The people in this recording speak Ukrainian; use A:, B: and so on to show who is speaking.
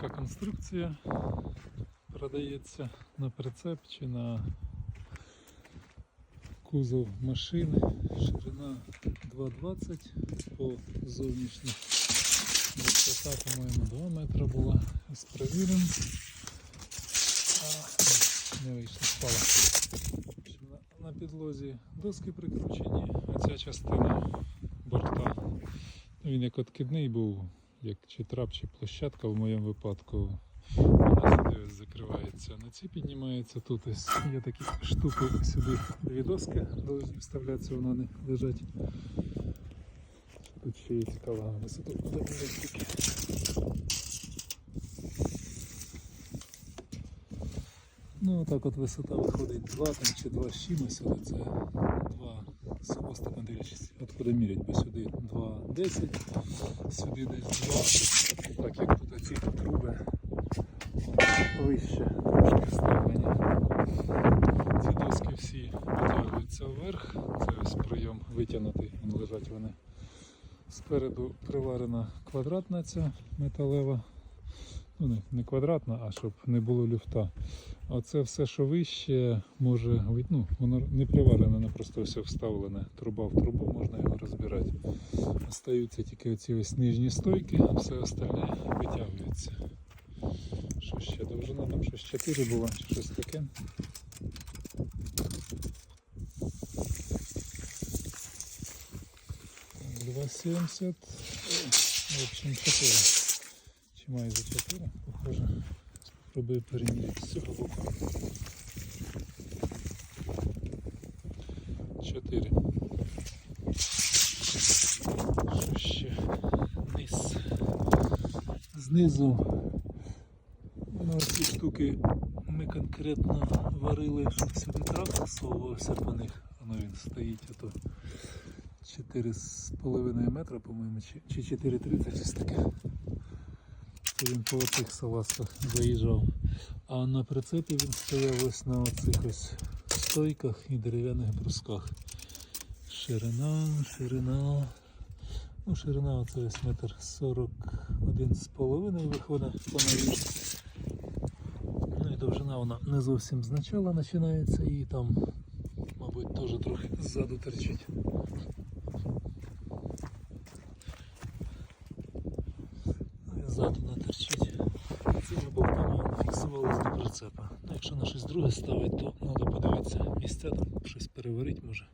A: така конструкція продається на прицеп чи на кузов машини. Ширина 2,20 по зовнішній. Висота, по-моєму, 2 метри була. Ось Провіримо. А, Не вийшло, на- На підлозі доски прикручені, а ця частина борта. Він як откидний був, як чи трап, чи площадка в моєму випадку. Вона сюди ось закривається. На ці піднімається тут ось є такі штуки сюди дві доски повинні вставлятися, воно не лежать. Тут ще є цікава висоту тільки. Ну так от висота виходить 2 там, чи 2 з але це 2 з хвостиком дивлячись, откуда мірять, бо сюди 2,10, сюди десь 2, так як тут оці труби вище трошки вставлені. Ці доски всі витягуються вверх, це ось прийом витягнутий, лежать вони. Спереду приварена квадратна ця металева. Ну, не, квадратна, а щоб не було люфта. Оце все, що вище, може. Ну, воно не приварене, просто все вставлене. Труба в трубу, можна його розбирати. Остаються тільки оці ось нижні стойки, а все остальне витягується. Що ще довжина? Там щось 4 було, чи щось таке. Два сімдесят. В общем, 4. Чи за 4? Похоже. Спробую переміряти з цього боку. 4. Що ще? Низ. Знизу Ну, ці штуки ми конкретно варили, щоб сюди трап засовувався по них. Воно він стоїть ото 4,5 метра, по-моєму, чи 4,30 щось таке. Це він по оцих салазках заїжджав. А на прицепі він стояв ось на оцих ось стойках і дерев'яних брусках. Ширина, ширина. Ну, ширина оце ось метр 41 з половиною виходить по новій. Ну і довжина вона не зовсім з начала починається і там, мабуть, теж трохи ззаду торчить. Ззаду не торчить. Цими болтами фіксувалися до прицепа. Ну, якщо на щось друге ставить, то треба подивитися місця, там щось переварити може.